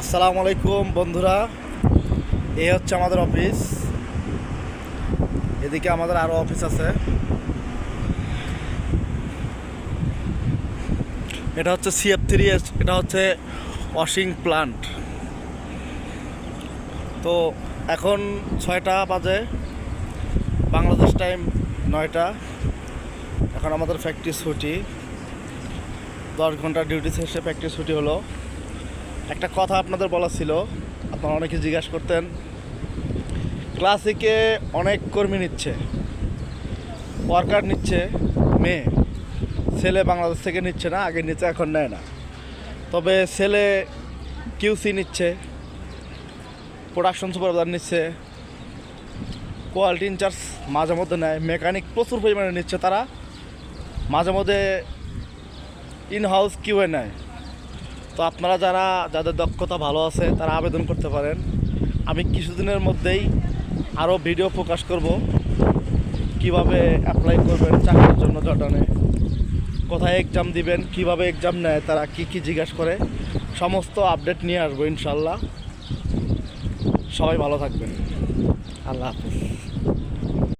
আসসালামু আলাইকুম, বন্ধুরা। এ হচ্ছে আমাদের অফিস। এদিকে আমাদের আরও অফিস আছে। এটা হচ্ছে সিএফ থ্রি এটা হচ্ছে ওয়াশিং প্লান্ট তো এখন ছয়টা বাজে। বাংলাদেশ টাইম নয়টা। এখন আমাদের ফ্যাক্টরি ছুটি। দশ ঘণ্টা ডিউটি শেষে ফ্যাক্টরি ছুটি হলো। একটা কথা আপনাদের বলা ছিল, আপনারা অনেকে জিজ্ঞাসা করতেন। ক্লাসিকে অনেক কর্মী নিচ্ছে, ওয়ার্কার নিচ্ছে, মেয়ে। ছেলে বাংলাদেশ থেকে নিচ্ছে না, আগে নিচ্ছে, এখন নেয় না। তবে ছেলে কিউসি নিচ্ছে প্রোডাকশন সুপারভাইজার নিচ্ছে কোয়ালিটি ইনচার্জ মাঝে মধ্যে নেয় মেকানিক প্রচুর পরিমাণে নিচ্ছে তারা। মাঝে মধ্যে ইন হাউস কিউএ নেয়। তো আপনারা যারা, যাদের দক্ষতা ভালো আছে, তারা আবেদন করতে পারেন। আমি কিছুদিনের মধ্যেই আরও ভিডিও প্রকাশ করব। কীভাবে অ্যাপ্লাই করবেন চাকরির জন্য জটানে কোথায় এক্সাম দিবেন, কীভাবে এক্সাম নেয়, তারা কি কি জিজ্ঞাসা করে? সমস্ত আপডেট নিয়ে আসব ইনশাল্লাহ সবাই ভালো থাকবেন। আল্লাহ হাফিজ।